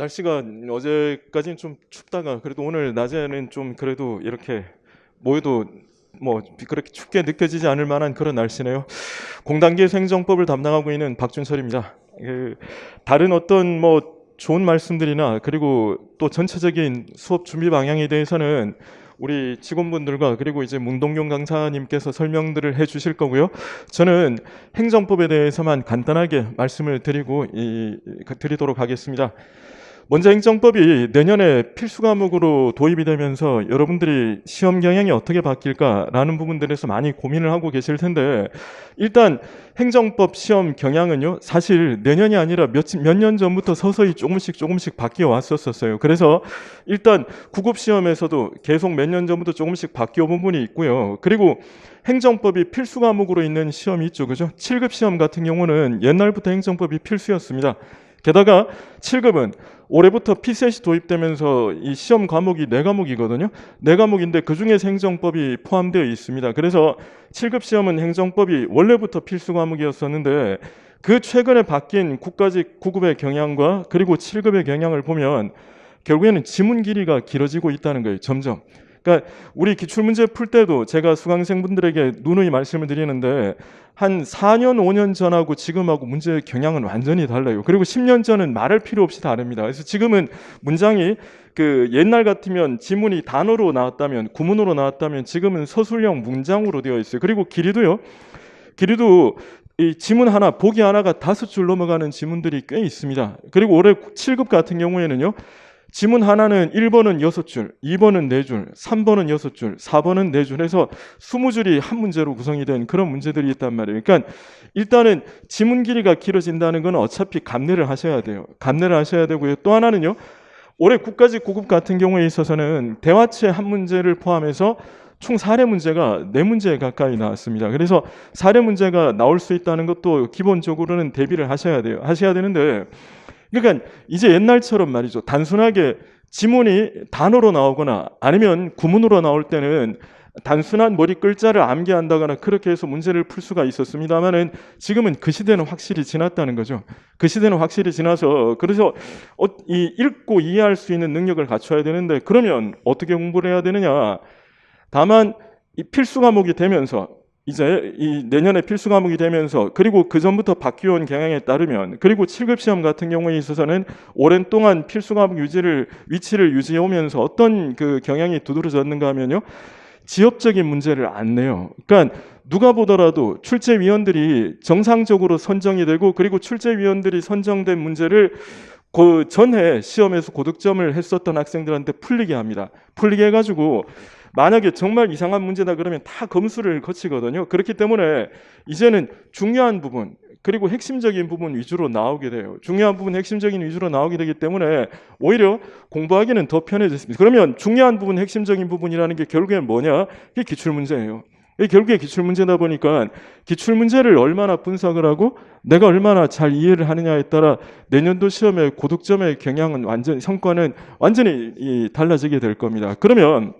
날씨가 어제까지는 좀 춥다가 그래도 오늘 낮에는 좀 그래도 이렇게 모여도 뭐 그렇게 춥게 느껴지지 않을 만한 그런 날씨네요. 공단계에서 행정법을 담당하고 있는 박준철입니다. 그 다른 어떤 뭐 좋은 말씀들이나 그리고 또 전체적인 수업 준비 방향에 대해서는 우리 직원분들과 그리고 이제 문동용 강사님께서 설명들을 해 주실 거고요. 저는 행정법에 대해서만 간단하게 말씀을 드리고 이, 드리도록 하겠습니다. 먼저 행정법이 내년에 필수 과목으로 도입이 되면서 여러분들이 시험 경향이 어떻게 바뀔까라는 부분들에서 많이 고민을 하고 계실 텐데 일단 행정법 시험 경향은요 사실 내년이 아니라 몇 년 전부터 서서히 조금씩 조금씩 바뀌어 왔었었어요. 그래서 일단 구급 시험에서도 계속 몇 년 전부터 조금씩 바뀌어 본 부분이 있고요. 그리고 행정법이 필수 과목으로 있는 시험이 있죠. 그죠? 7급 시험 같은 경우는 옛날부터 행정법이 필수였습니다. 게다가 7급은 올해부터 피셋이 도입되면서 이 시험 과목이 네 과목이거든요. 네 과목인데 그 중에 행정법이 포함되어 있습니다. 그래서 7급 시험은 행정법이 원래부터 필수 과목이었었는데 그 최근에 바뀐 국가직 9급의 경향과 그리고 7급의 경향을 보면 결국에는 지문 길이가 길어지고 있다는 거예요. 점점. 그러니까 우리 기출 문제 풀 때도 제가 수강생분들에게 누누이 말씀을 드리는데 한 4년, 5년 전하고 지금하고 문제 경향은 완전히 달라요. 그리고 10년 전은 말할 필요 없이 다릅니다. 그래서 지금은 문장이 그 옛날 같으면 지문이 단어로 나왔다면 구문으로 나왔다면 지금은 서술형 문장으로 되어 있어요. 그리고 길이도요. 길이도 이 지문 하나, 보기 하나가 다섯 줄 넘어가는 지문들이 꽤 있습니다. 그리고 올해 7급 같은 경우에는요. 지문 하나는 1번은 6줄, 2번은 4줄, 3번은 6줄, 4번은 4줄 해서 20줄이 한 문제로 구성이 된 그런 문제들이 있단 말이에요. 그러니까 일단은 지문 길이가 길어진다는 건 어차피 감내를 하셔야 돼요. 감내를 하셔야 되고요. 또 하나는요. 올해 국가직 9급 같은 경우에 있어서는 대화체 한 문제를 포함해서 총 사례 문제가 네 문제 가까이 나왔습니다. 그래서 사례 문제가 나올 수 있다는 것도 기본적으로는 대비를 하셔야 돼요. 하셔야 되는데 그러니까 이제 옛날처럼 말이죠. 단순하게 지문이 단어로 나오거나 아니면 구문으로 나올 때는 단순한 머리 글자를 암기한다거나 그렇게 해서 문제를 풀 수가 있었습니다만은 지금은 그 시대는 확실히 지났다는 거죠. 그 시대는 확실히 지나서 그래서 어, 이 읽고 이해할 수 있는 능력을 갖춰야 되는데 그러면 어떻게 공부를 해야 되느냐? 다만 이 필수 과목이 되면서 이제 이 내년에 필수 과목이 되면서 그리고 그 전부터 바뀌어온 경향에 따르면 그리고 7급 시험 같은 경우에 있어서는 오랜 동안 필수 과목 유지를 위치를 유지해 오면서 어떤 그 경향이 두드러졌는가 하면요. 지역적인 문제를 안 내요. 그러니까 누가 보더라도 출제위원들이 정상적으로 선정이 되고 그리고 출제위원들이 선정된 문제를 그 전에 시험에서 고득점을 했었던 학생들한테 풀리게 합니다. 풀리게 해가지고 만약에 정말 이상한 문제다 그러면 다 검수를 거치거든요. 그렇기 때문에 이제는 중요한 부분 그리고 핵심적인 부분 위주로 나오게 돼요. 중요한 부분 핵심적인 위주로 나오게 되기 때문에 오히려 공부하기는 더 편해졌습니다. 그러면 중요한 부분 핵심적인 부분이라는 게 결국엔 뭐냐? 이게 기출 문제예요. 결국에 기출 문제다 보니까 기출 문제를 얼마나 분석을 하고 내가 얼마나 잘 이해를 하느냐에 따라 내년도 시험의 고득점의 경향은 완전 성과는 완전히 달라지게 될 겁니다. 그러면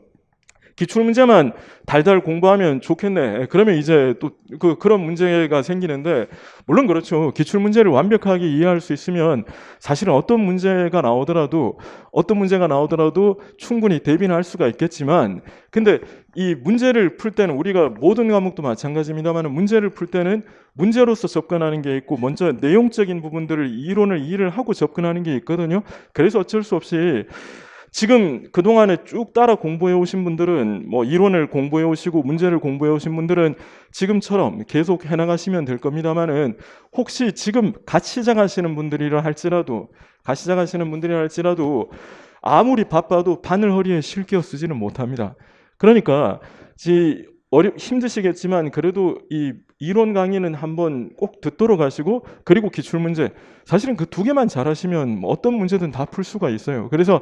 기출 문제만 달달 공부하면 좋겠네. 그러면 이제 또 그 그런 문제가 생기는데 물론 그렇죠. 기출 문제를 완벽하게 이해할 수 있으면 사실은 어떤 문제가 나오더라도 어떤 문제가 나오더라도 충분히 대비는 할 수가 있겠지만 근데 이 문제를 풀 때는 우리가 모든 과목도 마찬가지입니다만 문제를 풀 때는 문제로서 접근하는 게 있고 먼저 내용적인 부분들을 이론을 이해를 하고 접근하는 게 있거든요. 그래서 어쩔 수 없이 지금 그동안에 쭉 따라 공부해 오신 분들은 뭐 이론을 공부해 오시고 문제를 공부해 오신 분들은 지금처럼 계속 해나가시면 될 겁니다만은 혹시 지금 같이 시작하시는 분들이라 할지라도 같이 시작하시는 분들이라 할지라도 아무리 바빠도 바늘 허리에 실겨 쓰지는 못합니다. 그러니까 지 어려 힘드시겠지만 그래도 이 이론 강의는 한번 꼭 듣도록 하시고 그리고 기출 문제 사실은 그 두 개만 잘하시면 뭐 어떤 문제든 다 풀 수가 있어요. 그래서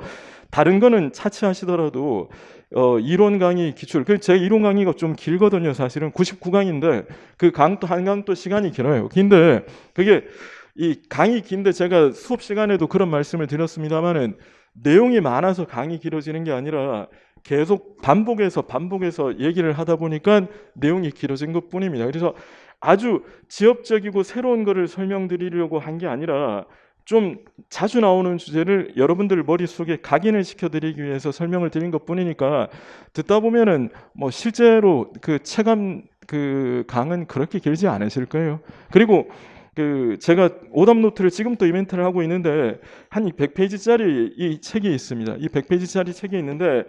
다른 거는 차치하시더라도 어, 이론 강의 기출 그제 이론 강의가 좀 길거든요. 사실은 99강인데 그 강도 한 강도 시간이 길어요. 긴데 그게 이 강의 긴데 제가 수업 시간에도 그런 말씀을 드렸습니다만은 내용이 많아서 강의 길어지는 게 아니라 계속 반복해서 반복해서 얘기를 하다 보니까 내용이 길어진 것 뿐입니다. 그래서 아주 지엽적이고 새로운 것을 설명드리려고 한 게 아니라 좀 자주 나오는 주제를 여러분들 머릿속에 각인을 시켜드리기 위해서 설명을 드린 것 뿐이니까 듣다 보면은 뭐 실제로 그 체감 그 강은 그렇게 길지 않으실 거예요. 그리고 그 제가 오답 노트를 지금 또 이벤트를 하고 있는데 한 100페이지짜리 이 책이 있습니다. 이 100페이지짜리 책이 있는데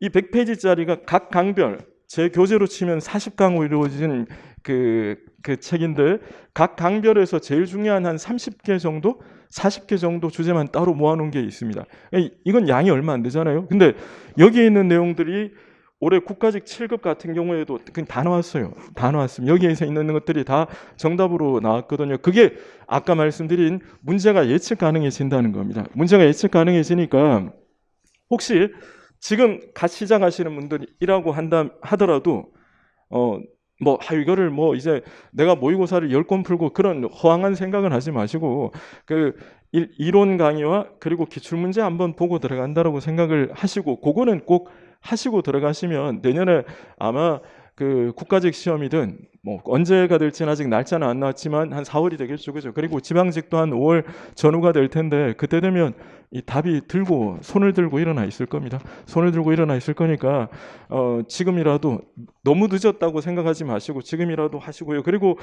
이 100페이지짜리가 각 강별 제 교재로 치면 40강으로 이루어진 그, 그 책인데 각 강별에서 제일 중요한 한 30개 정도, 40개 정도 주제만 따로 모아놓은 게 있습니다. 이- 이건 양이 얼마 안 되잖아요. 근데 여기에 있는 내용들이 올해 국가직 7급 같은 경우에도 그냥 다 나왔어요. 다 나왔습니다. 여기에서 있는 것들이 다 정답으로 나왔거든요. 그게 아까 말씀드린 문제가 예측 가능해진다는 겁니다. 문제가 예측 가능해지니까 혹시 지금 갓 시작하시는 분들이라고 한다 하더라도 어 뭐 아, 이거를 뭐 이제 내가 모의고사를 열 권 풀고 그런 허황한 생각은 하지 마시고 그 일- 이론 강의와 그리고 기출 문제 한번 보고 들어간다라고 생각을 하시고 그거는 꼭 하시고 들어가시면 내년에 아마 그 국가직 시험이든 뭐 언제가 될지는 아직 날짜는 안 나왔지만 한 4월이 되겠죠, 그죠? 그리고 지방직도 한 5월 전후가 될 텐데 그때 되면 이 답이 들고 손을 들고 일어나 있을 겁니다. 손을 들고 일어나 있을 거니까 어, 지금이라도 너무 늦었다고 생각하지 마시고 지금이라도 하시고요. 그리고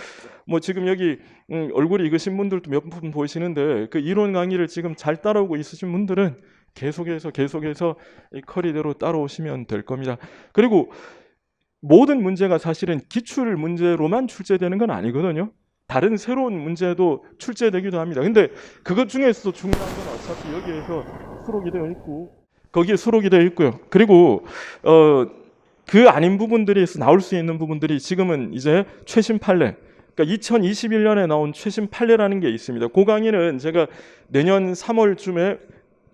뭐 지금 여기 음, 얼굴이 익으신 분들도 몇 분 보이시는데 그 이론 강의를 지금 잘 따라오고 있으신 분들은 계속해서 계속해서 이 커리대로 따라오시면 될 겁니다. 그리고 모든 문제가 사실은 기출 문제로만 출제되는 건 아니거든요. 다른 새로운 문제도 출제되기도 합니다. 근데 그것 중에서도 중요한 건 어차피 여기에서 수록이 되어 있고 거기에 수록이 되어 있고요. 그리고 어, 그 아닌 부분들이 나올 수 있는 부분들이 지금은 이제 최신 판례 그러니까 2021년에 나온 최신 판례라는 게 있습니다. 그 강의는 제가 내년 3월쯤에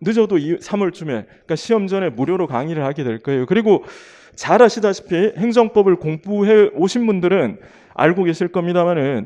늦어도 3월쯤에 그러니까 시험 전에 무료로 강의를 하게 될 거예요. 그리고 잘 아시다시피 행정법을 공부해 오신 분들은 알고 계실 겁니다만은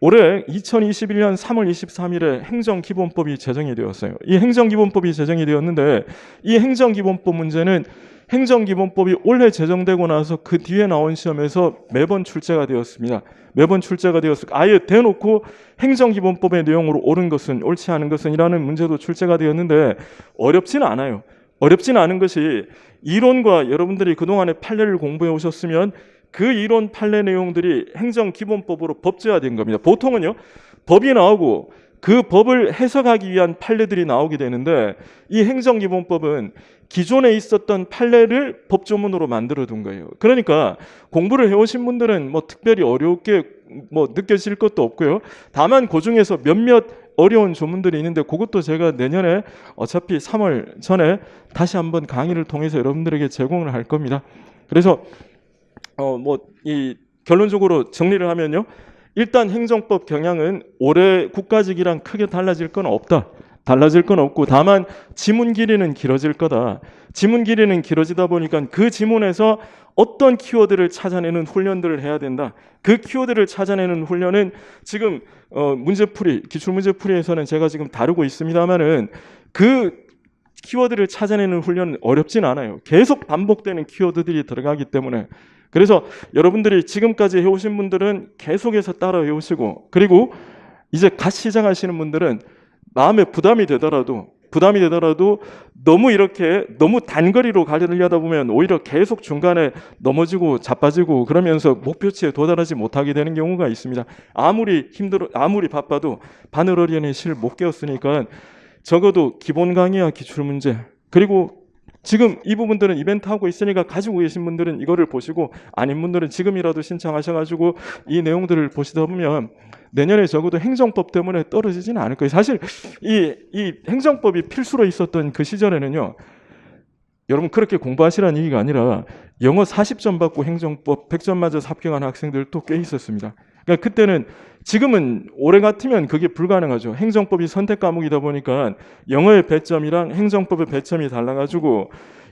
올해 2021년 3월 23일에 행정기본법이 제정이 되었어요. 이 행정기본법이 제정이 되었는데 이 행정기본법 문제는 행정기본법이 올해 제정되고 나서 그 뒤에 나온 시험에서 매번 출제가 되었습니다. 매번 출제가 되었을 아예 대놓고 행정기본법의 내용으로 옳은 것은 옳지 않은 것은 이라는 문제도 출제가 되었는데 어렵지는 않아요. 어렵지는 않은 것이 이론과 여러분들이 그동안에 판례를 공부해 오셨으면 그 이론 판례 내용들이 행정기본법으로 법제화된 겁니다. 보통은요, 법이 나오고 그 법을 해석하기 위한 판례들이 나오게 되는데 이 행정기본법은 기존에 있었던 판례를 법조문으로 만들어 둔 거예요. 그러니까 공부를 해오신 분들은 뭐 특별히 어렵게 뭐 느껴질 것도 없고요. 다만 그 중에서 몇몇 어려운 조문들이 있는데 그것도 제가 내년에 어차피 3월 전에 다시 한번 강의를 통해서 여러분들에게 제공을 할 겁니다. 그래서 어 뭐 이 결론적으로 정리를 하면요. 일단 행정법 경향은 올해 국가직이랑 크게 달라질 건 없다. 달라질 건 없고 다만 지문 길이는 길어질 거다. 지문 길이는 길어지다 보니까 그 지문에서 어떤 키워드를 찾아내는 훈련들을 해야 된다. 그 키워드를 찾아내는 훈련은 지금 어 문제풀이 기출 문제풀이에서는 제가 지금 다루고 있습니다만은 그 키워드를 찾아내는 훈련은 어렵진 않아요. 계속 반복되는 키워드들이 들어가기 때문에 그래서 여러분들이 지금까지 해오신 분들은 계속해서 따라 해오시고 그리고 이제 갓 시작하시는 분들은 마음에 부담이 되더라도 부담이 되더라도 너무 이렇게 너무 단거리로 가려다 보면 오히려 계속 중간에 넘어지고 자빠지고 그러면서 목표치에 도달하지 못하게 되는 경우가 있습니다. 아무리 힘들어 아무리 바빠도 바늘 어리의 실을 못 깨웠으니까 적어도 기본 강의와 기출 문제 그리고 지금 이 부분들은 이벤트 하고 있으니까 가지고 계신 분들은 이거를 보시고 아닌 분들은 지금이라도 신청하셔가지고 이 내용들을 보시다 보면 내년에 적어도 행정법 때문에 떨어지지는 않을 거예요. 사실 이, 이 행정법이 필수로 있었던 그 시절에는요. 여러분 그렇게 공부하시라는 얘기가 아니라 영어 40점 받고 행정법 100점 맞아서 합격한 학생들도 꽤 있었습니다. 그러니까 그때는 지금은 올해 같으면 그게 불가능하죠. 행정법이 선택 과목이다 보니까 영어의 배점이랑 행정법의 배점이 달라가지고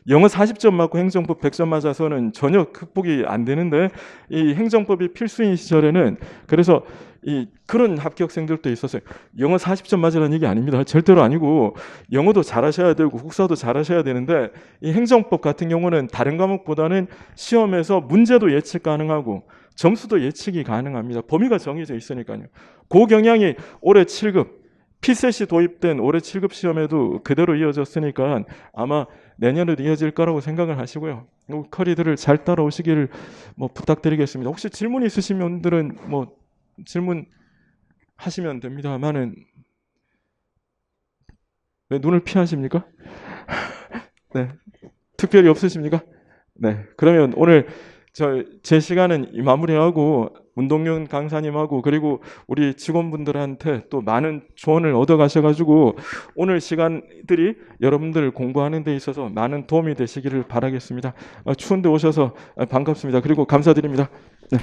영어 40점 맞고 행정법 100점 맞아서는 전혀 극복이 안 되는데 이 행정법이 필수인 시절에는 그래서 이 그런 합격생들도 있었어요. 영어 40점 맞으라는 얘기 아닙니다. 절대로 아니고 영어도 잘하셔야 되고 국사도 잘하셔야 되는데 이 행정법 같은 경우는 다른 과목보다는 시험에서 문제도 예측 가능하고 점수도 예측이 가능합니다. 범위가 정해져 있으니까요. 그 경향이 올해 7급 피셋이 도입된 올해 7급 시험에도 그대로 이어졌으니까 아마 내년에도 이어질 거라고 생각을 하시고요. 요 커리들을 잘 따라오시기를 뭐 부탁드리겠습니다. 혹시 질문 있으신 분들은 뭐 질문 하시면 됩니다만은 왜 눈을 피하십니까? 네, 특별히 없으십니까? 네, 그러면 오늘 저 제 시간은 이 마무리하고 운동윤 강사님하고 그리고 우리 직원분들한테 또 많은 조언을 얻어 가셔가지고 오늘 시간들이 여러분들 공부하는 데 있어서 많은 도움이 되시기를 바라겠습니다. 어, 추운데 오셔서 반갑습니다. 그리고 감사드립니다. 네.